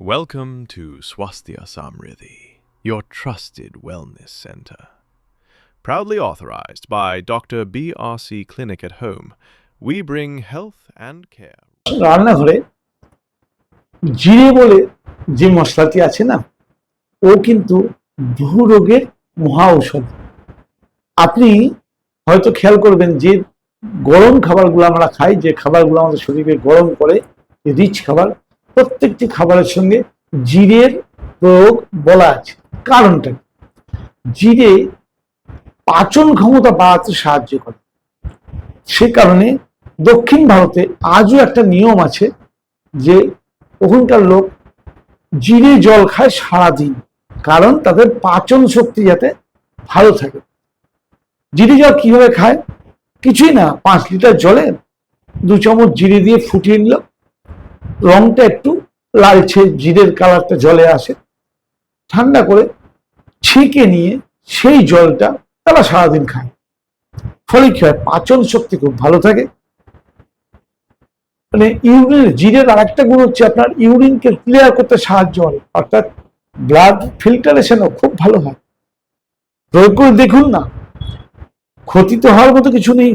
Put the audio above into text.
Welcome to Swasthya Samriddhi, your trusted wellness center. Proudly authorized by Dr. BRC Clinic at Home, we bring health and care. রান্নাঘরে জিরে বলে যে মশলাটি আছে না ও কিন্তু বহু রোগের মহা ঔষধ আপনি হয়তো খেয়াল করবেন যে গরম খাবারগুলো আমরা খাই যে খাবারগুলো আমাদের শরীরকে গরম করে রিচ খাবার প্রত্যেকটি খাবারের সঙ্গে জিরের প্রয়োগ বলা আছে। কারণটা জিরে পাচন ক্ষমতা বাড়াতে সাহায্য করে। সে কারণে দক্ষিণ ভারতে আজও একটা নিয়ম আছে যে ওখানকার লোক জিরে জল খায় সারাদিন, কারণ তাদের পাচন শক্তি যাতে ভালো থাকে। জিরে জল কীভাবে খায়? কিছুই না, পাঁচ লিটার জলে দু চামচ জিরে দিয়ে ফুটিয়ে নিল রংটা একটু লালচে, জিরের কালারটা জলে আসে। ঠান্ডা করে ছেঁকে নিয়ে সেই জলটা তারা সারাদিন খায়। ফলে কি হয়? পাচন শক্তি খুব ভালো থাকে। মানে ইউরিন জিরের আর একটা গুণ হচ্ছে আপনার ইউরিনকে ক্লিয়ার করতে সাহায্য করে। অর্থাৎ ব্লাড ফিল্টারেশনও খুব ভালো হয়। প্রয়োগ করে দেখুন না। ক্ষতি তো হওয়ার মতো কিছু নেই।